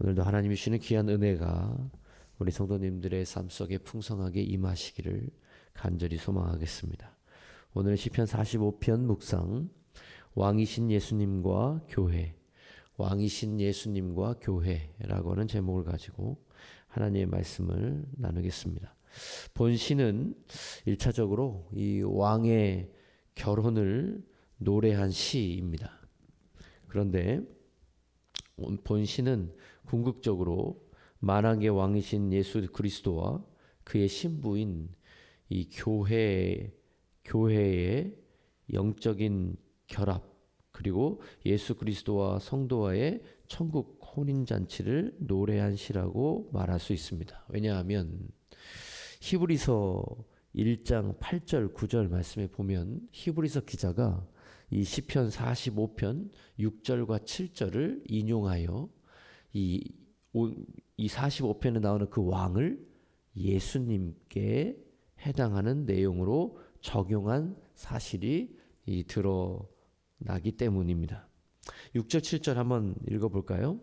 오늘도 하나님이 주시는 귀한 은혜가 우리 성도님들의 삶 속에 풍성하게 임하시기를 간절히 소망하겠습니다. 오늘 시편 45편 묵상 왕이신 예수님과 교회 왕이신 예수님과 교회라고 하는 제목을 가지고 하나님의 말씀을 나누겠습니다. 본시는 1차적으로 이 왕의 결혼을 노래한 시입니다. 그런데 본시는 궁극적으로 만왕의 왕이신 예수 그리스도와 그의 신부인 이 교회 교회의 영적인 결합 그리고 예수 그리스도와 성도와의 천국 혼인 잔치를 노래한 시라고 말할 수 있습니다. 왜냐하면 히브리서 1장 8절 9절 말씀에 보면 히브리서 기자가 이 시편 45편 6절과 7절을 인용하여 이, 이 45편에 나오는 그 왕을 예수님께 해당하는 내용으로 적용한 사실이 이 드러나기 때문입니다. 6절 7절 한번 읽어 볼까요?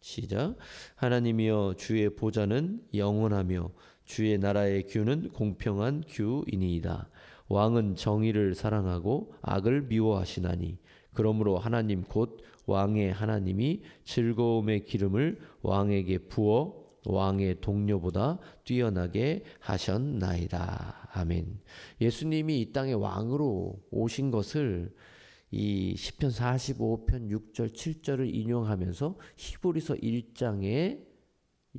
시작. 하나님이여 주의 보좌는 영원하며 주의 나라의 규는 공평한 규이니이다. 왕은 정의를 사랑하고 악을 미워하시나니 그러므로 하나님 곧 왕의 하나님이 즐거움의 기름을 왕에게 부어 왕의 동료보다 뛰어나게 하셨나이다. 아멘. 예수님이 이 땅에 왕으로 오신 것을 이 시편 45편 6절 7절을 인용하면서 히브리서 1장에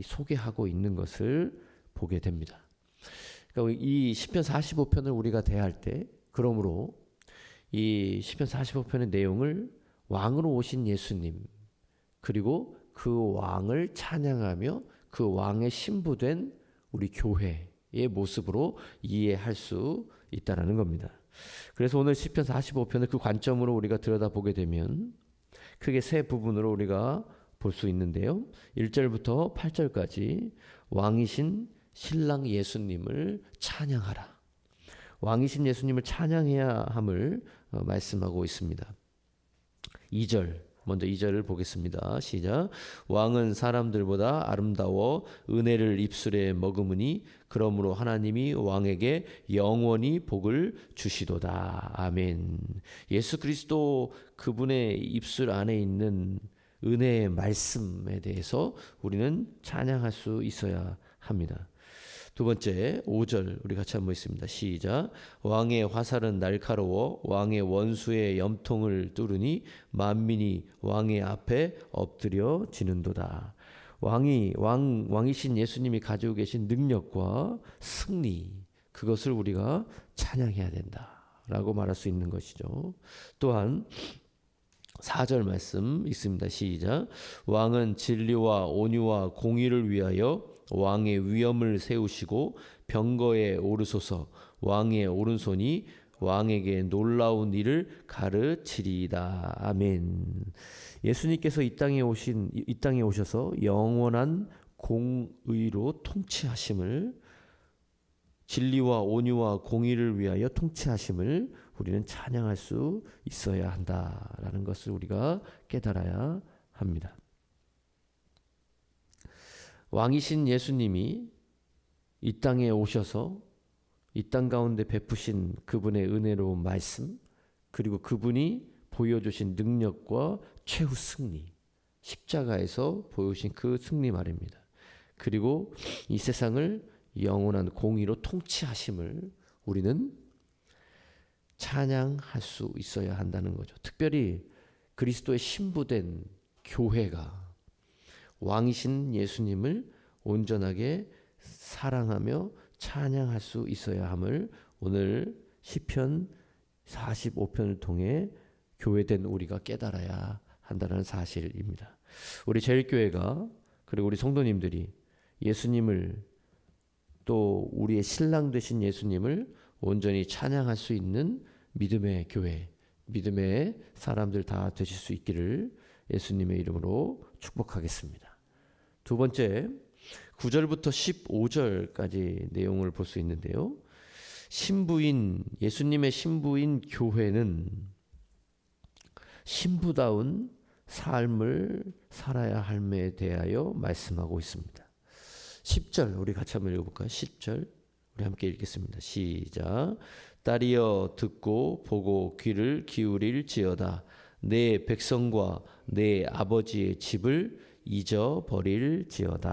소개하고 있는 것을 보게 됩니다. 그러니까 이 시편 45편을 우리가 대할 때 그러므로 이 시편 45편의 내용을 왕으로 오신 예수님 그리고 그 왕을 찬양하며 그 왕의 신부된 우리 교회의 모습으로 이해할 수 있다라는 겁니다. 그래서 오늘 시편 45편을 그 관점으로 우리가 들여다보게 되면 크게 세 부분으로 우리가 볼 수 있는데요. 1절부터 8절까지 왕이신 신랑 예수님을 찬양하라. 왕이신 예수님을 찬양해야 함을 어, 말씀하고 있습니다. 2절 먼저 2절을 보겠습니다. 시작. 왕은 사람들보다 아름다워 은혜를 입술에 머금으니 그러므로 하나님이 왕에게 영원히 복을 주시도다. 아멘. 예수 그리스도 그분의 입술 안에 있는 은혜의 말씀에 대해서 우리는 찬양할 수 있어야 합니다. 두 번째 5절 우리 같이 한번 있습니다. 시작. 왕의 화살은 날카로워 왕의 원수의 염통을 뚫으니 만민이 왕의 앞에 엎드려 지는도다. 왕이 왕 왕이신 예수님이 가지고 계신 능력과 승리 그것을 우리가 찬양해야 된다라고 말할 수 있는 것이죠. 또한 4절 말씀 있습니다. 시작. 왕은 진리와 온유와 공의를 위하여 왕의 위엄을 세우시고 병거에 오르소서 왕의 오른손이 왕에게 놀라운 일을 가르치리이다. 아멘. 예수님께서 이 땅에 오신 이 땅에 오셔서 영원한 공의로 통치하심을 진리와 온유와 공의를 위하여 통치하심을 우리는 찬양할 수 있어야 한다라는 것을 우리가 깨달아야 합니다. 왕이신 예수님이 이 땅에 오셔서 이 땅 가운데 베푸신 그분의 은혜로운 말씀, 그리고 그분이 보여주신 능력과 최후 승리, 십자가에서 보여주신 그 승리 말입니다. 그리고 이 세상을 영원한 공의로 통치하심을 우리는 찬양할 수 있어야 한다는 거죠. 특별히 그리스도의 신부된 교회가 왕이신 예수님을 온전하게 사랑하며 찬양할 수 있어야 함을 오늘 시편 45편을 통해 교회된 우리가 깨달아야 한다는 사실입니다. 우리 제일교회가 그리고 우리 성도님들이 예수님을 또 우리의 신랑 되신 예수님을 온전히 찬양할 수 있는 믿음의 교회, 믿음의 사람들 다 되실 수 있기를 예수님의 이름으로 축복하겠습니다. 두 번째 9절부터 15절까지 내용을 볼 수 있는데요. 신부인 예수님의 신부인 교회는 신부다운 삶을 살아야 함에 대하여 말씀하고 있습니다. 10절 우리 같이 한번 읽어볼까요? 10절 우리 함께 읽겠습니다. 시작. 딸이여 듣고 보고 귀를 기울일지어다. 내 백성과 내 아버지의 집을 잊어버릴지어다.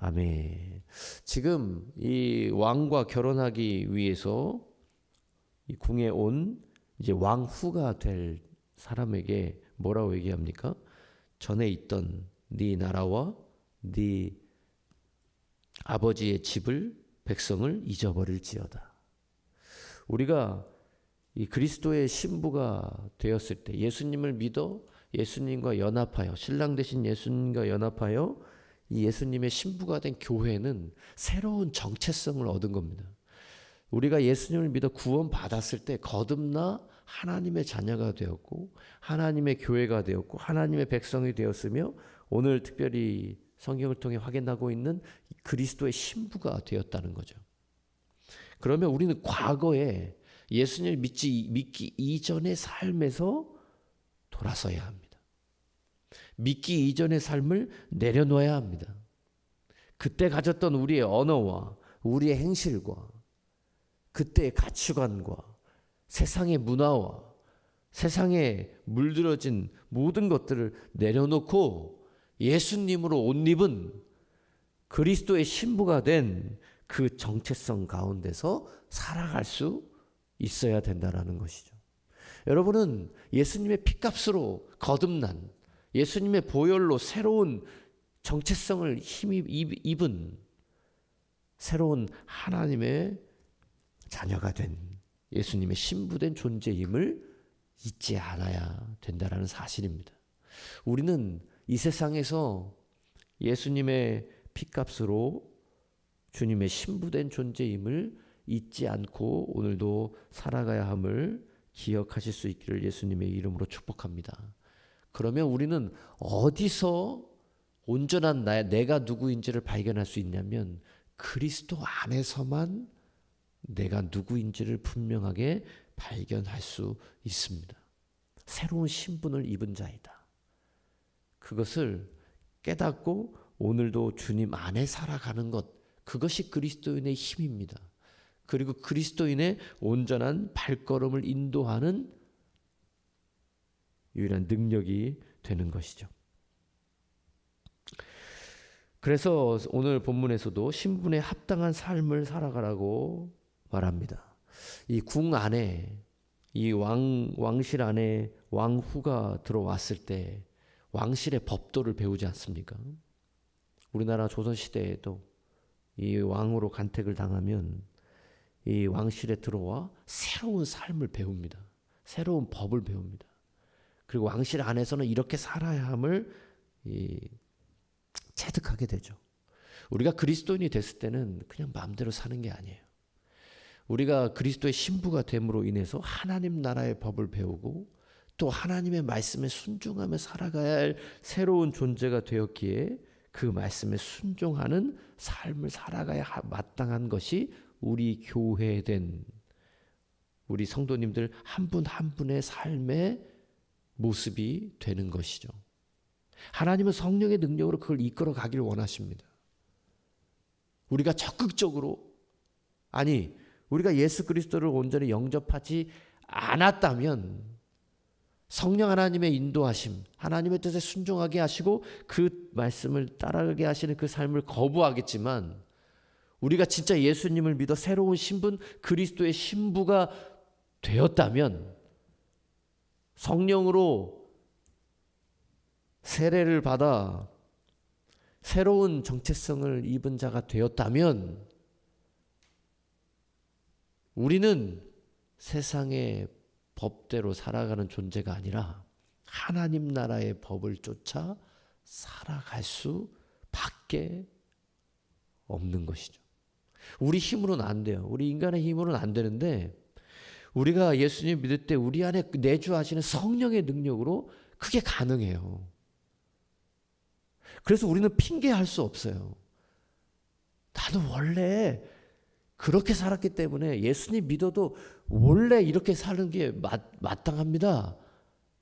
아멘. 지금 이 왕과 결혼하기 위해서 이 궁에 온 이제 왕후가 될 사람에게 뭐라고 얘기합니까? 전에 있던 네 나라와 네 아버지의 집을 백성을 잊어버릴지어다. 우리가 이 그리스도의 신부가 되었을 때 예수님을 믿어 예수님과 연합하여 신랑 되신 예수님과 연합하여 이 예수님의 신부가 된 교회는 새로운 정체성을 얻은 겁니다. 우리가 예수님을 믿어 구원 받았을 때 거듭나 하나님의 자녀가 되었고 하나님의 교회가 되었고 하나님의 백성이 되었으며 오늘 특별히 성경을 통해 확인하고 있는 그리스도의 신부가 되었다는 거죠. 그러면 우리는 과거에 예수님을 믿지 믿기 이전의 삶에서 돌아서야 합니다. 믿기 이전의 삶을 내려놓아야 합니다. 그때 가졌던 우리의 언어와 우리의 행실과 그때의 가치관과 세상의 문화와 세상에 물들어진 모든 것들을 내려놓고 예수님으로 옷 입은 그리스도의 신부가 된 그 정체성 가운데서 살아갈 수 있어야 된다라는 것이죠. 여러분은 예수님의 피값으로 거듭난 예수님의 보혈로 새로운 정체성을 힘입 입은 새로운 하나님의 자녀가 된 예수님의 신부된 존재임을 잊지 않아야 된다라는 사실입니다. 우리는 이 세상에서 예수님의 피값으로 주님의 신부된 존재임을 잊지 않고 오늘도 살아가야 함을 기억하실 수 있기를 예수님의 이름으로 축복합니다. 그러면 우리는 어디서 온전한 나 내가 누구인지를 발견할 수 있냐면 그리스도 안에서만 내가 누구인지를 분명하게 발견할 수 있습니다. 새로운 신분을 입은 자이다. 그것을 깨닫고 오늘도 주님 안에 살아가는 것, 그것이 그리스도인의 힘입니다. 그리고 그리스도인의 온전한 발걸음을 인도하는 유일한 능력이 되는 것이죠. 그래서 오늘 본문에서도 신분에 합당한 삶을 살아가라고 말합니다. 이 궁 안에 이 왕 왕실 안에 왕후가 들어왔을 때 왕실의 법도를 배우지 않습니까? 우리나라 조선 시대에도 이 왕으로 간택을 당하면 이 왕실에 들어와 새로운 삶을 배웁니다. 새로운 법을 배웁니다. 그리고 왕실 안에서는 이렇게 살아야 함을 이 체득하게 되죠. 우리가 그리스도인이 됐을 때는 그냥 마음대로 사는 게 아니에요. 우리가 그리스도의 신부가 됨으로 인해서 하나님 나라의 법을 배우고 또 하나님의 말씀에 순종하며 살아가야 할 새로운 존재가 되었기에 그 말씀에 순종하는 삶을 살아가야 마땅한 것이 우리 교회된 우리 성도님들 한 분한 분의 삶의 모습이 되는 것이죠. 하나님은 성령의 능력으로 그걸 이끌어 가길 원하십니다. 우리가 적극적으로 아니 우리가 예수 그리스도를 온전히 영접하지 않았다면 성령 하나님의 인도하심, 하나님의 뜻에 순종하게 하시고 그 말씀을 따라가게 하시는 그 삶을 거부하겠지만 우리가 진짜 예수님을 믿어 새로운 신분 그리스도의 신부가 되었다면 성령으로 세례를 받아 새로운 정체성을 입은 자가 되었다면 우리는 세상의 법대로 살아가는 존재가 아니라 하나님 나라의 법을 쫓아 살아갈 수 밖에 없는 것이죠. 우리 힘으로는 안 돼요. 우리 인간의 힘으로는 안 되는데 우리가 예수님 믿을 때 우리 안에 내주하시는 성령의 능력으로 그게 가능해요. 그래서 우리는 핑계할 수 없어요. 나는 원래 그렇게 살았기 때문에 예수님 믿어도 원래 이렇게 사는 게 마, 마땅합니다.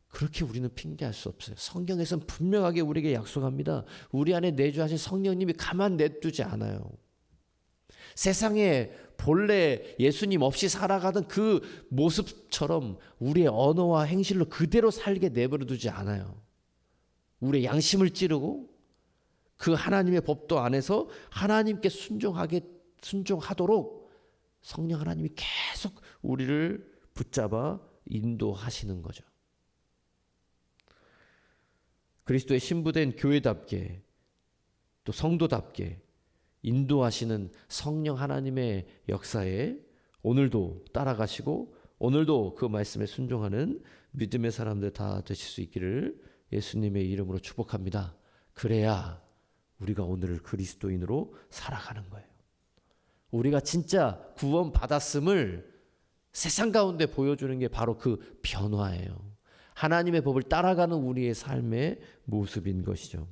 그렇게 우리는 핑계할 수 없어요. 성경에서는 분명하게 우리에게 약속합니다. 우리 안에 내주하신 성령님이 가만 내두지 않아요. 세상에 본래 예수님 없이 살아가던 그 모습처럼 우리의 언어와 행실로 그대로 살게 내버려 두지 않아요. 우리의 양심을 찌르고 그 하나님의 법도 안에서 하나님께 순종하게 순종하도록 성령 하나님이 계속 우리를 붙잡아 인도하시는 거죠. 그리스도의 신부된 교회답게 또 성도답게 인도하시는 성령 하나님의 역사에 오늘도 따라가시고 오늘도 그 말씀에 순종하는 믿음의 사람들 다 되실 수 있기를 예수님의 이름으로 축복합니다. 그래야 우리가 오늘을 그리스도인으로 살아가는 거예요. 우리가 진짜 구원 받았음을 세상 가운데 보여주는 게 바로 그 변화예요. 하나님의 법을 따라가는 우리의 삶의 모습인 것이죠.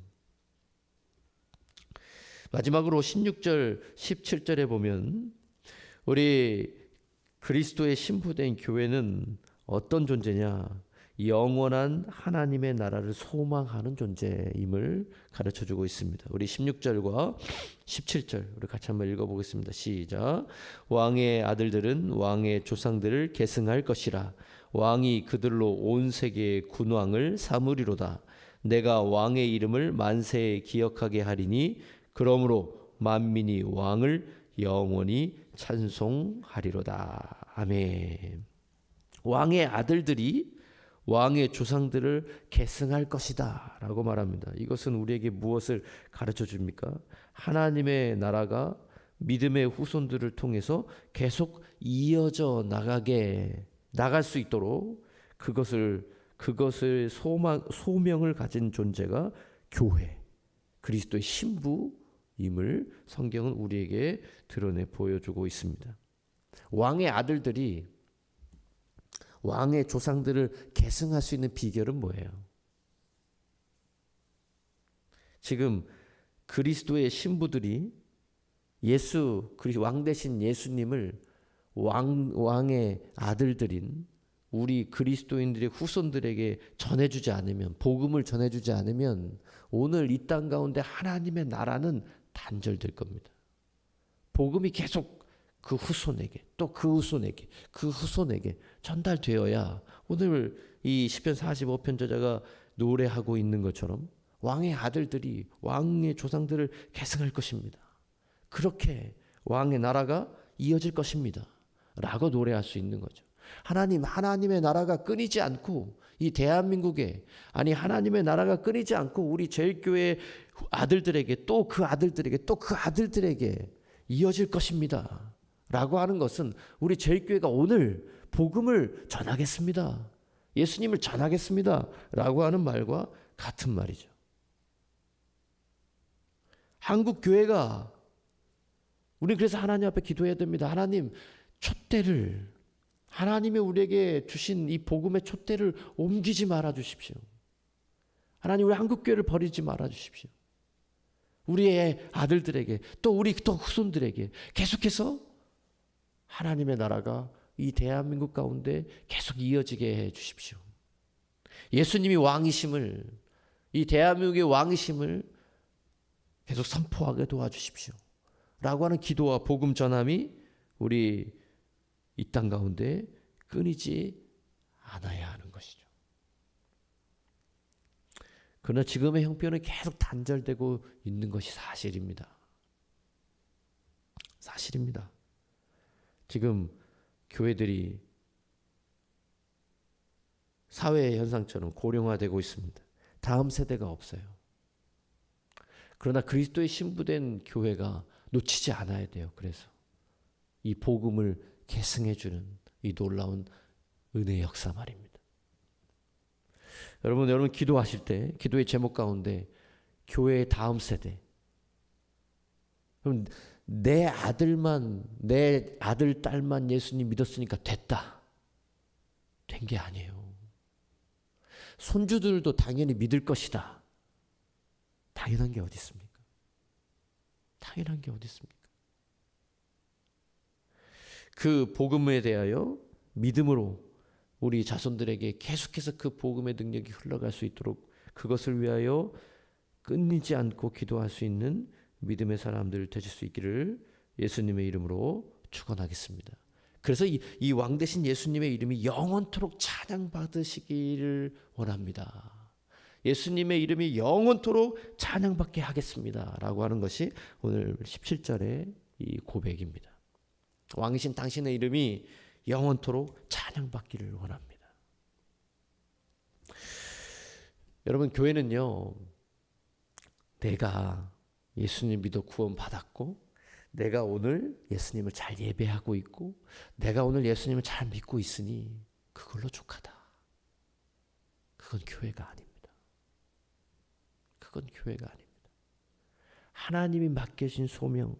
마지막으로 16절, 17절에 보면 우리 그리스도의 신부된 교회는 어떤 존재냐? 영원한 하나님의 나라를 소망하는 존재임을 가르쳐 주고 있습니다. 우리 16절과 17절 우리 같이 한번 읽어 보겠습니다. 시작. 왕의 아들들은 왕의 조상들을 계승할 것이라 왕이 그들로 온 세계의 군왕을 삼으리로다. 내가 왕의 이름을 만세에 기억하게 하리니 그러므로 만민이 왕을 영원히 찬송하리로다. 아멘. 왕의 아들들이 왕의 조상들을 계승할 것이다 라고 말합니다. 이것은 우리에게 무엇을 가르쳐 줍니까? 하나님의 나라가 믿음의 후손들을 통해서 계속 이어져 나가게 나갈 수 있도록 그것을 그것을 소망 소명을 가진 존재가 교회 그리스도의 신부 임을 성경은 우리에게 드러내 보여주고 있습니다. 왕의 아들들이 왕의 조상들을 계승할 수 있는 비결은 뭐예요? 지금 그리스도의 신부들이 예수 왕 대신 예수님을 왕 왕의 아들들인 우리 그리스도인들의 후손들에게 전해주지 않으면 복음을 전해주지 않으면 오늘 이 땅 가운데 하나님의 나라는 단절될 겁니다. 복음이 계속 그 후손에게 또 그 후손에게 그 후손에게 전달되어야 오늘 이 시편 45편 저자가 노래하고 있는 것처럼 왕의 아들들이 왕의 조상들을 계승할 것입니다. 그렇게 왕의 나라가 이어질 것입니다. 라고 노래할 수 있는 거죠. 하나님, 하나님의 나라가 끊이지 않고 이 대한민국에 아니 하나님의 나라가 끊이지 않고 우리 제일교회 아들들에게 또 그 아들들에게 또 그 아들들에게 이어질 것입니다. 라고 하는 것은 우리 제일교회가 오늘 복음을 전하겠습니다. 예수님을 전하겠습니다. 라고 하는 말과 같은 말이죠. 한국 교회가 우리 그래서 하나님 앞에 기도해야 됩니다. 하나님 촛대를 하나님이 우리에게 주신 이 복음의 촛대를 옮기지 말아 주십시오. 하나님 우리 한국 교회를 버리지 말아 주십시오. 우리의 아들들에게 또 우리 또 후손들에게 계속해서 하나님의 나라가 이 대한민국 가운데 계속 이어지게 해 주십시오. 예수님이 왕이심을 이 대한민국의 왕이심을 계속 선포하게 도와주십시오. 라고 하는 기도와 복음 전함이 우리 이 땅 가운데 끊이지 않아야 하는 것이죠. 그러나 지금의 형편은 계속 단절되고 있는 것이 사실입니다. 사실입니다. 지금 교회들이 사회 현상처럼 고령화되고 있습니다. 다음 세대가 없어요. 그러나 그리스도의 신부된 교회가 놓치지 않아야 돼요. 그래서 이 복음을 계승해 주는 이 놀라운 은혜 역사 말입니다. 여러분 여러분 기도하실 때 기도의 제목 가운데 교회의 다음 세대 그럼 내 아들만 내 아들 딸만 예수님 믿었으니까 됐다. 된 게 아니에요. 손주들도 당연히 믿을 것이다. 당연한 게 어디 있습니까? 당연한 게 어디 있습니까? 그 복음에 대하여 믿음으로 우리 자손들에게 계속해서 그 복음의 능력이 흘러갈 수 있도록 그것을 위하여 끊이지 않고 기도할 수 있는 믿음의 사람들 되실 수 있기를 예수님의 이름으로 축원하겠습니다. 그래서 이, 이 왕 대신 예수님의 이름이 영원토록 찬양받으시기를 원합니다. 예수님의 이름이 영원토록 찬양받게 하겠습니다 라고 하는 것이 오늘 17절의 이 고백입니다. 왕이신 당신의 이름이 영원토록 찬양받기를 원합니다. 여러분 교회는요. 내가 예수님 믿어 구원 받았고 내가 오늘 예수님을 잘 예배하고 있고 내가 오늘 예수님을 잘 믿고 있으니 그걸로 족하다. 그건 교회가 아닙니다. 그건 교회가 아닙니다. 하나님이 맡겨진 소명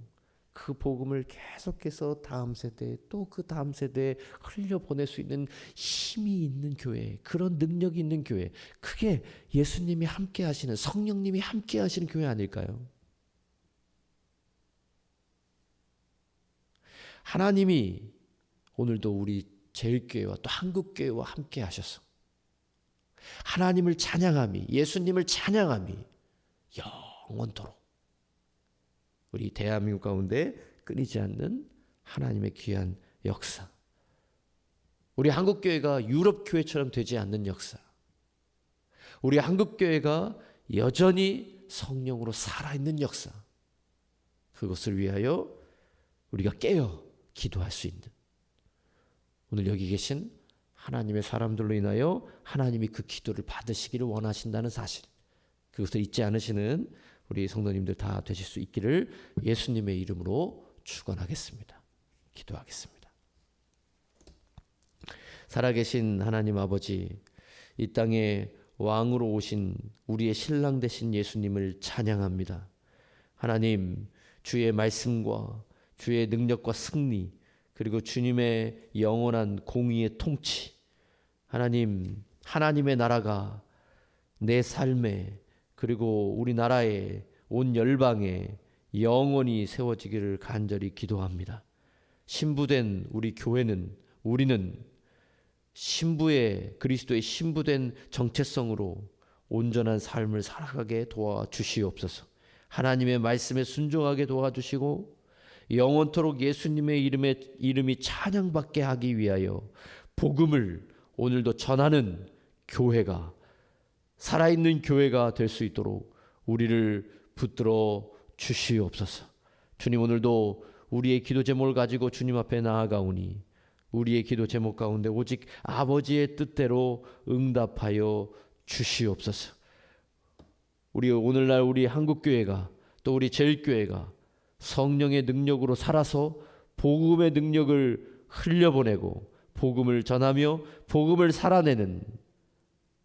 그 복음을 계속해서 다음 세대 또 그 다음 세대에 흘려 보낼 수 있는 힘이 있는 교회 그런 능력이 있는 교회 그게 예수님이 함께 하시는 성령님이 함께 하시는 교회 아닐까요? 하나님이 오늘도 우리 제일교회와 또 한국교회와 함께 하셔서 하나님을 찬양함이 예수님을 찬양함이 영원토록 우리 대한민국 가운데 끊이지 않는 하나님의 귀한 역사. 우리 한국 교회가 유럽 교회처럼 되지 않는 역사. 우리 한국 교회가 여전히 성령으로 살아있는 역사. 그것을 위하여 우리가 깨어 기도할 수 있는. 오늘 여기 계신 하나님의 사람들로 인하여 하나님이 그 기도를 받으시기를 원하신다는 사실. 그것을 잊지 않으시는 우리 성도님들 다 되실 수 있기를 예수님의 이름으로 축원하겠습니다. 기도하겠습니다. 살아계신 하나님 아버지 이 땅에 왕으로 오신 우리의 신랑 되신 예수님을 찬양합니다. 하나님 주의 말씀과 주의 능력과 승리 그리고 주님의 영원한 공의의 통치 하나님 하나님의 나라가 내 삶에 그리고 우리나라에 온 열방에 영원히 세워지기를 간절히 기도합니다. 신부된 우리 교회는 우리는 신부의 그리스도의 신부된 정체성으로 온전한 삶을 살아가게 도와주시옵소서. 하나님의 말씀에 순종하게 도와주시고 영원토록 예수님의 이름에 이름이 찬양받게 하기 위하여 복음을 오늘도 전하는 교회가 살아있는 교회가 될 수 있도록 우리를 붙들어 주시옵소서. 주님 오늘도 우리의 기도 제목을 가지고 주님 앞에 나아가오니 우리의 기도 제목 가운데 오직 아버지의 뜻대로 응답하여 주시옵소서. 우리 오늘날 우리 한국 교회가 또 우리 제일 교회가 성령의 능력으로 살아서 복음의 능력을 흘려보내고 복음을 전하며 복음을 살아내는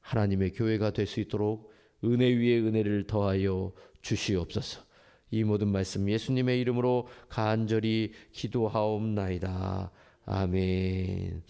하나님의 교회가 될 수 있도록 은혜 위에 은혜를 더하여 주시옵소서. 이 모든 말씀 예수님의 이름으로 간절히 기도하옵나이다. 아멘.